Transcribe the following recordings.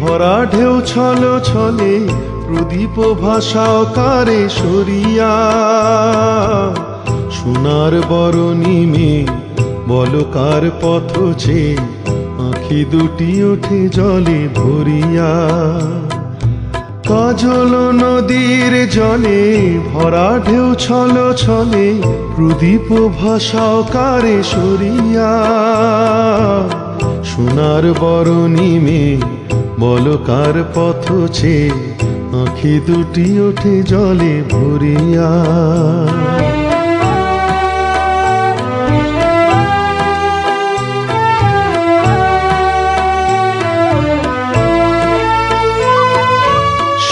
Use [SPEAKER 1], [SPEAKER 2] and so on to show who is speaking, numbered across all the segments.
[SPEAKER 1] ভরা ঢেউ ছল ছলে, প্রদীপ ভাষা কারে সরিয়া। সোনার বরণী মে বলকার পথ ছে আঁখি দুটি ওঠে জলে ভরিয়া। কাজল নদীর জলে, ভরা ঢেউ ছল ছলে, প্রদীপ ভাষা কারে সরিয়া। সোনার বরণী বল বলকার পথ ছে? আঁখি দুটি ওঠে জলে ভরিয়া।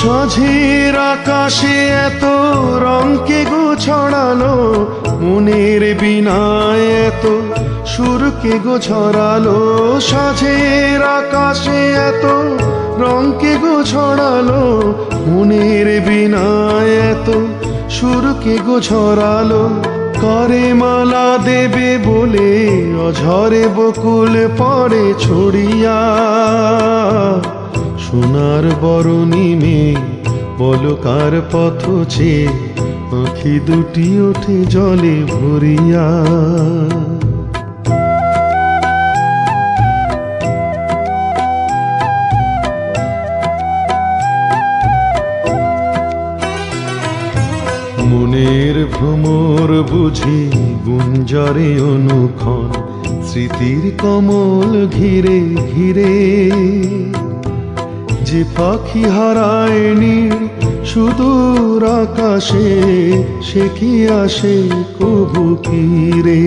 [SPEAKER 1] সাঝের আকাশে এত রঙকে গো ছড়ালো? মনের বিনায় এত সুরকে গো ছড়ালো? সাঝের আকাশে এত রঙকে গো ছড়ালো? মনের বিনায় এত সুরকে গো ছড়ালো? করে মালা দেবে বলে অঝরে বকুল পড়ে ছড়িয়া। সোনার বরণী মে বলকার পথ ছে? আঁখি দুটি ওঠে জলে ভরিয়া। মনের ভ্রমর বুঝি গুঞ্জরে অনুক্ষণ, স্মৃতির কমল ঘিরে ঘিরে। যে পাখি হারায় নীড় সুদূর আকাশে, সে কি আসে কবু রে?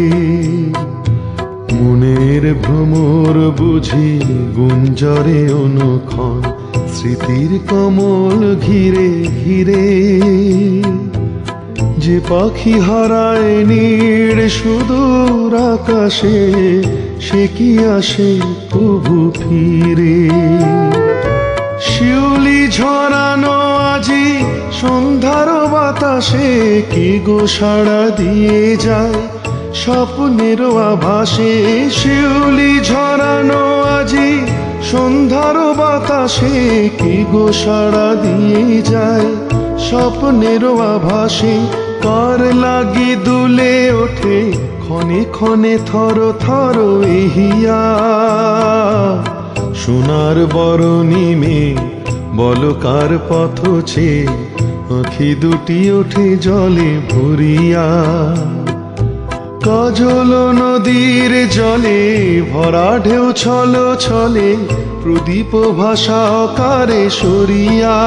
[SPEAKER 1] মনের ভ্রমর বুঝি গুঞ্জরে অনুক্ষণ, স্মৃতির কমল ঘিরে ঘিরে। যে পাখি হারায় নীড় সুদূর আকাশে, সে কি আসে প্রভু ফিরে শিউলি ঝরানো আজি, সন্ধ্যার বাতাসে কি গো সাড়া দিয়ে যায়? স্বপ্নের আভাসে শিউলি ঝরানো আজি, সন্ধ্যার বাতাসে কি গো সাড়া দিয়ে যায়? স্বপ্নের আভাসে কার লাগি দুলে ওঠে, ক্ষণে ক্ষণে থর থর এহিয়া। সোনার বরণী মে বলকার পথ ছে আঁখি দুটি ওঠে জলে ভরিয়া। কজল নদীর জলে, ভরা ঢেউ ছল ছলে, প্রদীপ ভাষা কারে সরিয়া।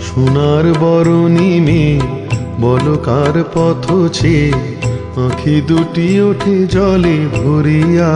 [SPEAKER 1] সোনার বরণী মে বলকার পথ ছে আঁখি দুটি ওঠে জলে ভরিয়া।